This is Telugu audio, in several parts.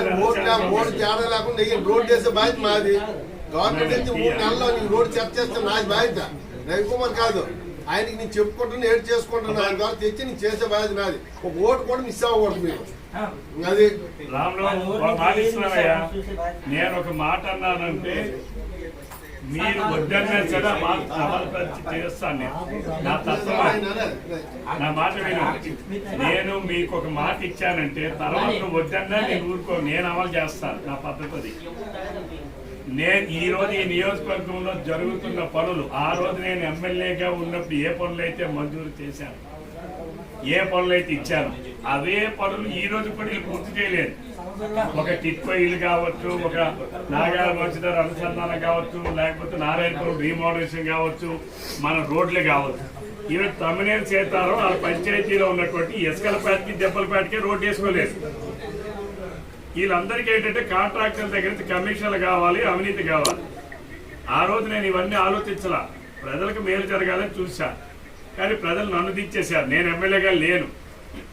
మాది మూడు నె- మూడు తేడా లేకుండా ఈ రోడ్ బాధ్యత మాది. గవర్నమెంట్ నుంచి మూడు నెలల్లో నీకు రోడ్ చెక్ చేస్తే నాది బాధ్యత. రవికుమార్ కాదు. ఆయనకి నేను చెప్పుకుంటున్నా ఏడు చేసుకుంటున్నా ఆయన ద్వారా తెచ్చి నేను చేసే బాధ్యత నాది. ఒక ఓటు కూడా మిస్ అవ్వకూడదు మీరు. అది నేను ఒక మాట అన్నానంటే మీరు వద్దన్నా సరే అమలుపరిచి చేస్తాను. నేను నా తత్వం నా మాట విను. నేను మీకు ఒక మాట ఇచ్చానంటే తర్వాత నువ్వు వద్దన్నా నేను ఊరుకో నేను అమలు చేస్తాను నా పద్ధతి నేను ఈ రోజు ఈ నియోజకవర్గంలో జరుగుతున్న పనులు ఆ రోజు నేను ఎమ్మెల్యేగా ఉన్నప్పుడు ఏ పనులు అయితే మంజూరు చేశాను ఏ పనులు అయితే ఇచ్చాను అవే పనులు ఈ రోజు కూడా వీళ్ళు పూర్తి చేయలేదు ఒక టిట్కో ఇల్లు కావచ్చు ఒక నాగాల వంశధార అనుసంధానం కావచ్చు లేకపోతే నారాయణపురం రీమోడరేషన్ కావచ్చు మన రోడ్లు కావచ్చు. ఈరోజు తమిళ చేతారో వాళ్ళ పంచాయతీలో ఉన్నటువంటి ఎస్కలపేటకి దెబ్బలపేటకి రోడ్డు వేసుకోలేదు. వీళ్ళందరికీ ఏంటంటే కాంట్రాక్టర్ దగ్గర నుంచి కమిషన్లు కావాలి అవినీతి కావాలి. ఆ రోజు నేను ఇవన్నీ ఆలోచించలా. ప్రజలకు మేలు జరగాలని చూశా. కానీ ప్రజలు నన్ను దించేశారు. నేను ఎమ్మెల్యేగా లేను.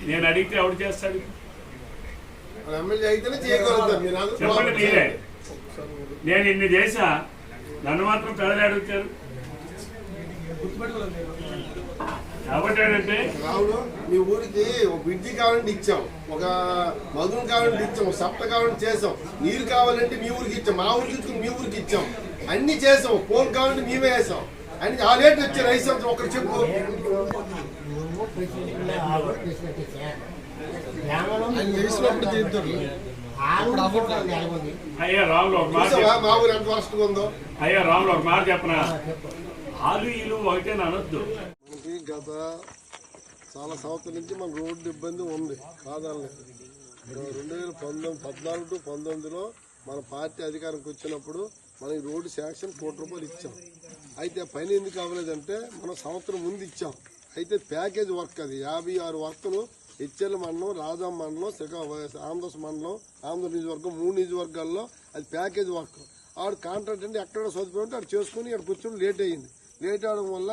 నేను అడిగితే ఎవడు చేస్తాడు? చెప్పండి మీరే. నేను ఇన్ని చేశా నన్ను మాత్రం ప్రజలు అడుగుతారు. కాబట్టి ఏంటంటే రావుడు మీ ఊరికి ఒక బ్రిడ్జి కావాలంటే ఇచ్చాం. ఒక మధును కావాలంటే ఇచ్చాం. సప్త కావాలంటే చేసాం నీరు కావాలంటే మీ ఊరికి ఇచ్చాం. మా ఊరికి మీ ఊరికి ఇచ్చాం? అన్ని చేసాం పోల్ కావాలంటే మేమే వేసాం అన్ని ఆ రేట్ వచ్చారు ఐదు సంవత్సరం ఒకరు చెప్పు. ఆయన వేసినప్పుడు తీరుతారు అయ్యా రాములు ఒక మాట చూసావా? చెప్పు. మా ఊరు ఎంత ఉందో? అయ్యా రాములు ఒక మాట చెప్పనా? ఆలు ఇల్లు ఒకటే అనొద్దు. మనకి గత చాలా సంవత్సరాల నుంచి మన రోడ్డు ఇబ్బంది ఉంది కాదనలేదు రెండు వేల పంతొమ్మిది పద్నాలుగు టు పంతొమ్మిదిలో మన పార్టీ అధికారంకి వచ్చినప్పుడు మనకి రోడ్డు శాంక్షన్ కోటి రూపాయలు ఇచ్చాం. అయితే ఆ పని ఎందుకు అవ్వలేదంటే మనం సంవత్సరం ముందు ఇచ్చాం. అయితే ప్యాకేజ్ వర్క్ అది. యాభై ఆరు వర్కులు హెచ్ఎల్ మండలం రాజా మండలం శ్రీకా ఆంధ్రస్ మండలం ఆంధ్ర నియోజకవర్గం మూడు నియోజకవర్గాల్లో అది ప్యాకేజ్ వర్క్. ఆడు కాంట్రాక్ట్ అంటే ఎక్కడ సదుపాయం ఉంటే అక్కడ చేసుకుని ఇక్కడ కూర్చొని లేట్ అయ్యింది. లేట్ అవడం వల్ల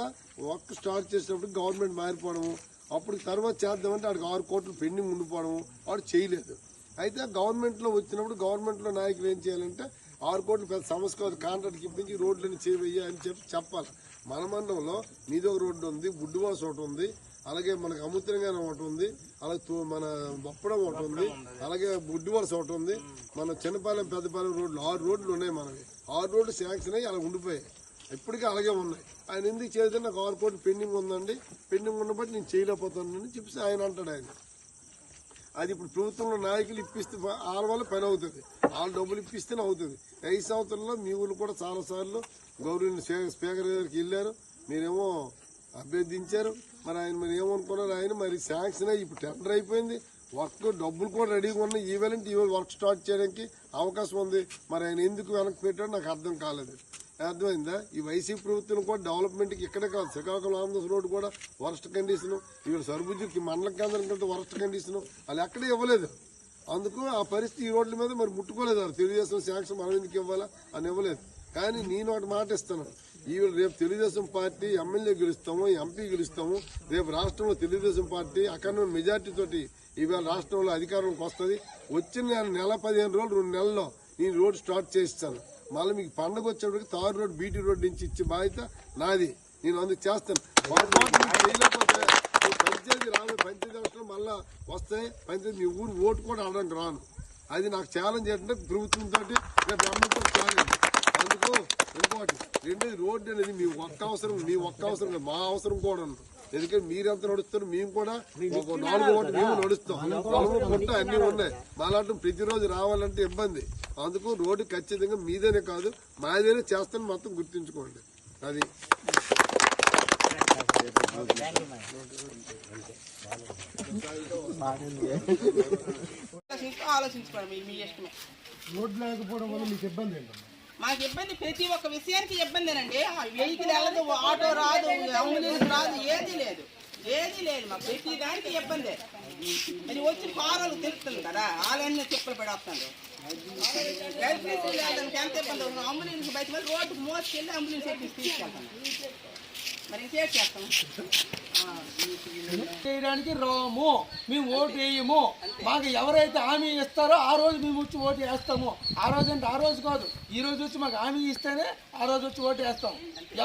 వర్క్ స్టార్ట్ చేసినప్పుడు గవర్నమెంట్ మారిపోవడము అప్పుడు తర్వాత చేద్దామంటే ఆడికి ఆరు కోట్లు పెండింగ్ ఉండిపోవడము వాడు చేయలేదు. అయితే గవర్నమెంట్లో వచ్చినప్పుడు గవర్నమెంట్లో నాయకులు ఏం చేయాలంటే ఆరు కోట్లు పెద్ద సమస్య కాదు కాంట్రాక్ట్కి ఇప్పించి రోడ్లని చేయవయ్య అని చెప్పి చెప్పాలి. మన మండలంలో మీదొక రోడ్డు ఉంది బుడ్డువాస ఒకటి ఉంది అలాగే మనకి అముత్రంగానే ఒకటి ఉంది అలాగే మన బొప్పడం ఒకటి ఉంది అలాగే బుడ్డివలస ఒకటి ఉంది. మన చిన్నపాలెం పెద్దపాలెం రోడ్లు ఆరు రోడ్లు ఉన్నాయి మనకి ఆరు రోడ్లు శాంక్షన్ అయ్యి అలా ఉండిపోయాయి. ఇప్పటికీ అలాగే ఉన్నాయి. ఆయన ఎందుకు చేస్తే నాకు ఆరు కోట్లు పెండింగ్ ఉందండి. పెండింగ్ ఉన్నప్పటి నేను చేయలేకపోతానని చెప్పి ఆయన అంటాడు ఆయన. అది ఇప్పుడు ప్రభుత్వంలో నాయకులు ఇప్పిస్తే ప- వాళ్ళ వల్ల పని అవుతుంది. వాళ్ళు డబ్బులు ఇప్పిస్తేనే అవుతుంది. ఐదు సంవత్సరంలో మీ ఊళ్ళు కూడా చాలా సార్లు గౌరవ స్పీకర్ గారికి వెళ్ళారు. మీరేమో అభ్యర్థించారు. మరి ఆయన మరి ఏమనుకున్నారు? ఆయన మరి శాంక్షన్ అయ్యి ఇప్పుడు టెండర్ అయిపోయింది. వర్క్ డబ్బులు కూడా రెడీగా ఉన్నాయి. ఈవెలంటే ఈవెల్ వర్క్ స్టార్ట్ చేయడానికి అవకాశం ఉంది. మరి ఆయన ఎందుకు వెనక్కి పెట్టాడో నాకు అర్థం కాలేదు. అర్థమైందా? ఈ వైసీపీ ప్రభుత్వం కూడా డెవలప్మెంట్కి ఇక్కడే కాదు శ్రీకాకుళం ఆంధ్రప్రదేశ్ రోడ్ కూడా వరస్ట్ కండిషను ఇక్కడ సరుబుజ్జికి మండల కేంద్రం కంటే వరస్ట్ కండిషను వాళ్ళు ఎక్కడ ఇవ్వలేదు. అందుకు ఆ పరిస్థితి ఈ రోడ్ల మీద మరి ముట్టుకోలేదు వాళ్ళు తెలుగుదేశం శాంక్షన్ మనం ఎందుకు ఇవ్వాలా అని ఇవ్వలేదు. కానీ నేను ఒకటి మాట ఇస్తాను. ఈవిడ రేపు తెలుగుదేశం పార్టీ ఎమ్మెల్యే గెలుస్తాము ఎంపీ గెలుస్తాము. రేపు రాష్ట్రంలో తెలుగుదేశం పార్టీ అక్కడ మెజార్టీ తోటి ఈవేళ రాష్ట్రంలో అధికారంలోకి వస్తుంది. వచ్చిన నెల నెల పదిహేను రోజులు రెండు నెలల్లో నేను రోడ్ స్టార్ట్ చేస్తాను మళ్ళీ మీకు పండగ వచ్చేప్పటికి తారు రోడ్ బీటీ రోడ్ నుంచి ఇచ్చే బాధ్యత నాది. నేను అందుకు చేస్తాను. చేయలేకపోతే పంచాయతీ రాను పంచాయతీ అవసరం మళ్ళా వస్తే పంచాయతీ మీ ఊరు ఓటు కూడా ఆడడానికి రాను. అది నాకు ఛాలెంజ్ ఏంటంటే ప్రభుత్వంతో రేపు అమ్మతో ఛాలెంజ్ అందుకు ఇంకోటి రెండోది రోడ్డు అనేది మీ ఒక్క అవసరం మీ ఒక్క అవసరం మా అవసరం కూడా ఉంది. ఎందుకంటే మీరెంత నడుస్తారు మేము కూడా ఒక నాలుగు ఓట్లు మేము నడుస్తాం. పొలము పుట్ట అన్ని ఉన్నాయి. మాలాంటి ప్రతిరోజు రావాలంటే ఇబ్బంది. అందుకు రోడ్డు ఖచ్చితంగా మీదేనే కాదు మాదేనే చేస్తాను మొత్తం గుర్తుంచుకోండి. అది. ఆలోచించుకో ఆలోచించుకోండి మీ మీ ఇష్టమే. రోడ్డు లేకపోవడం వల్ల మీకు ఇబ్బంది ఏంటమ్మా? మాకు ఇబ్బంది ప్రతి ఒక్క విషయానికి ఇబ్బందేనండి. ఆ వెహికల్ వెళ్ళదు ఆటో రాదు అంబులెన్స్ రాదు ఏది లేదు. ఏది లేదు మాకు ప్రతి దానికి ఇబ్బంది. అది వచ్చి ఫారాలు తెలుస్తుంది కదా వాళ్ళన్నీ తిప్పలు పడేస్తాను ఎంత ఇబ్బంది అంబులెన్స్ బయట మళ్ళీ రోడ్డు మోసుకెళ్ళి అంబులెన్స్ తీసుకెళ్తాను చేయడానికి రాము మేము ఓటు వేయము. మాకు ఎవరైతే హామీ ఇస్తారో ఆ రోజు మేము వచ్చి ఓటు వేస్తాము. ఆ రోజు అంటే ఆ రోజు కాదు. ఈ రోజు వచ్చి మాకు హామీ ఇస్తేనే ఆ రోజు వచ్చి ఓటు వేస్తాం.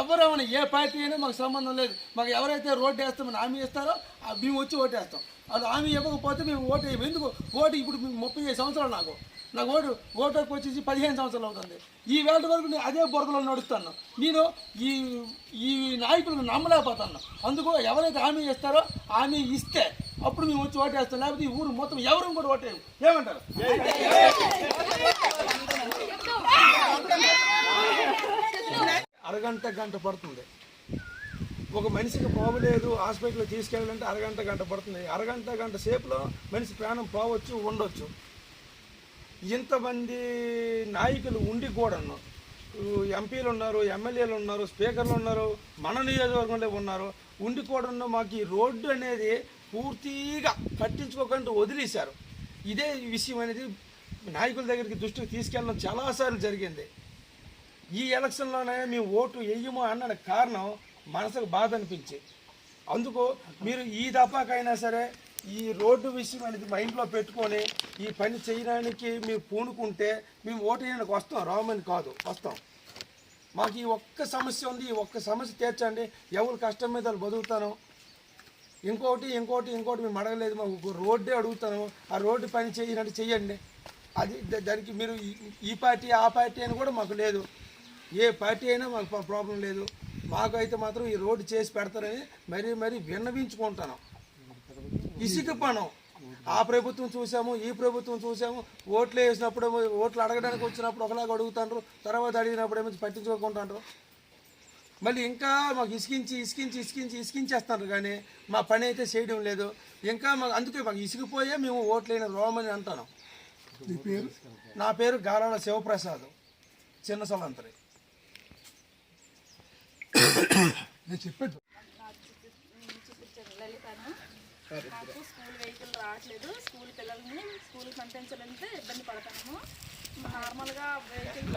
ఎవరైనా ఏ పార్టీ అయినా మాకు సంబంధం లేదు. మాకు ఎవరైతే రోడ్డు వేస్తామని హామీ ఇస్తారో మేము వచ్చి ఓటు వేస్తాం. అది హామీ ఇవ్వకపోతే మేము ఓటు వేయము. ఎందుకు? ఓటు ఇప్పుడు ముప్పై ఐదు సంవత్సరాలు నాకు. నాకు ఓటు ఓటుకు వచ్చేసి పదిహేను సంవత్సరాలు అవుతుంది. ఈ వేళ వరకు నేను అదే బొరకలో నడుస్తాను. నేను ఈ ఈ నాయకులను నమ్మలేకపోతాను. అందుకు ఎవరైతే హామీ ఇస్తారో హామీ ఇస్తే అప్పుడు మేము వచ్చి ఓటేస్తాం. లేకపోతే ఈ ఊరు మొత్తం ఎవరు కూడా ఓటేయం ఏమంటారు? అరగంట గంట పడుతుంది. ఒక మనిషికి పోవలేదు హాస్పిటల్లో తీసుకెళ్ళాలంటే అరగంట గంట పడుతుంది. అరగంట గంట సేపులో మనిషి ప్రాణం పోవచ్చు ఉండొచ్చు. ఇంతమంది నాయకులు ఉండి కూడాను ఎంపీలు ఉన్నారు ఎమ్మెల్యేలు ఉన్నారు స్పీకర్లు ఉన్నారు మన నియోజకవర్గంలో ఉన్నారు ఉండి కూడా మాకు ఈ రోడ్డు అనేది పూర్తిగా పట్టించుకోకుండా వదిలేశారు. ఇదే విషయం అనేది నాయకుల దగ్గరికి దృష్టికి తీసుకెళ్ళడం చాలాసార్లు జరిగింది. ఈ ఎలక్షన్లోనే మేము ఓటు వేయము అన్న కారణం మనసుకు బాధ అనిపించి అందుకు మీరు ఈ దఫాకైనా సరే ఈ రోడ్డు విషయం అనేది మైండ్లో పెట్టుకొని ఈ పని చేయడానికి మీరు పూనుకుంటే మేము ఓటు వేయడానికి వస్తాం రామని కాదు వస్తాం. మాకు ఈ ఒక్క సమస్య ఉంది ఈ ఒక్క సమస్య తీర్చండి. ఎవరు కష్టం మీద బతుకుతాను ఇంకోటి ఇంకోటి ఇంకోటి మేము అడగలేదు. మాకు రోడ్డే అడుగుతాను. ఆ రోడ్డు పని చేయనట్టు చేయండి. అది దానికి మీరు ఈ- పార్టీ ఆ పార్టీ అని కూడా మాకు లేదు. ఏ పార్టీ అయినా మాకు ప్రాబ్లం లేదు. మాకు అయితే మాత్రం ఈ రోడ్డు చేసి పెడతారని మరీ మరీ విన్నవించుకుంటాను ఇసుక పణం. ఆ ప్రభుత్వం చూసాము ఈ ప్రభుత్వం చూసాము. ఓట్లు వేసినప్పుడు ఓట్లు అడగడానికి వచ్చినప్పుడు ఒకలాగా అడుగుతాండ్రు తర్వాత అడిగినప్పుడు ఏమో పట్టించుకోకుంటారు మళ్ళీ ఇంకా మాకు ఇసికించి ఇసికించి ఇసికించి ఇసికించేస్తారు కానీ మా పని అయితే చేయడం లేదు. ఇంకా మాకు అందుకే మాకు ఇసిగిపోయే మేము ఓట్లైన రోమని అంటాను. నా పేరు? గారాల శివప్రసాద్. చిన్న సలంతరి. నేను చెప్పాను నాకు స్కూల్ వెహికల్ రావట్లేదు. స్కూల్ పిల్లల్ని స్కూల్ పంపించాలంటే ఇబ్బంది పడతాము. నార్మల్గా వెహికల్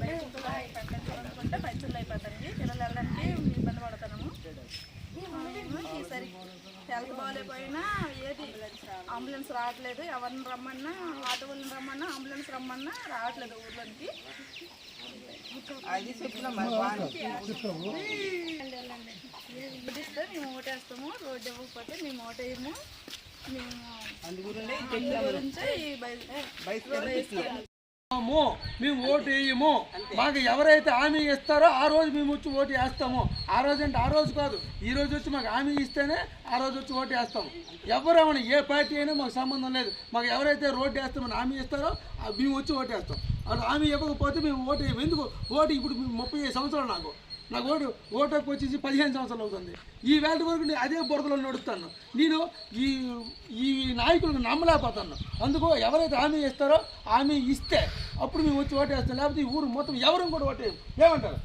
బైకింగ్లో పంపించాలనుకుంటే పంచులు అయిపోతాయి పిల్లలు వెళ్ళడానికి ఇబ్బంది పడతాము. ఈసారి హెల్త్ బాగాలేకపోయినా ఏది అంబులెన్స్ రావట్లేదు. ఎవరిని రమ్మన్నా ఆటో వాళ్ళని రమ్మన్నా అంబులెన్స్ రమ్మన్నా రావట్లేదు ఊర్లోనికి. అది మేము ఓటేస్తాము. రోడ్డు ఇవ్వకపోతే మేము ఓటేయము. మేము గురించే బయట మేము ఓటు వేయము. మాకు ఎవరైతే హామీ ఇస్తారో ఆ రోజు మేము వచ్చి ఓటు వేస్తాము. ఆ రోజు అంటే ఆ రోజు కాదు. ఈ రోజు వచ్చి మాకు హామీ ఇస్తేనే ఆ రోజు వచ్చి ఓటు వేస్తాము. ఎవరైనా ఏ పార్టీ అయినా మాకు సంబంధం లేదు. మాకు ఎవరైతే రోడ్డు వేస్తామని హామీ ఇస్తారో మేము వచ్చి ఓటు వేస్తాం. అది హామీ ఇవ్వకపోతే మేము ఓటు వేయము. ఎందుకు? ఓటు ఇప్పుడు ముప్పై ఐదు సంవత్సరాలు నాకు. నాకు ఓటు ఓటుకు వచ్చేసి పదిహేను సంవత్సరాలు అవుతుంది. ఈ వేళ వరకు నేను అదే బురదలో నడుస్తాను. నేను ఈ ఈ నాయకులను నమ్మలేకపోతాను. అందుకు ఎవరైతే హామీ ఇస్తారో హామీ ఇస్తే అప్పుడు మేము వచ్చి ఓటేస్తాం. లేకపోతే ఈ ఊరు మొత్తం ఎవరు కూడా ఓటేయం ఏమంటారు?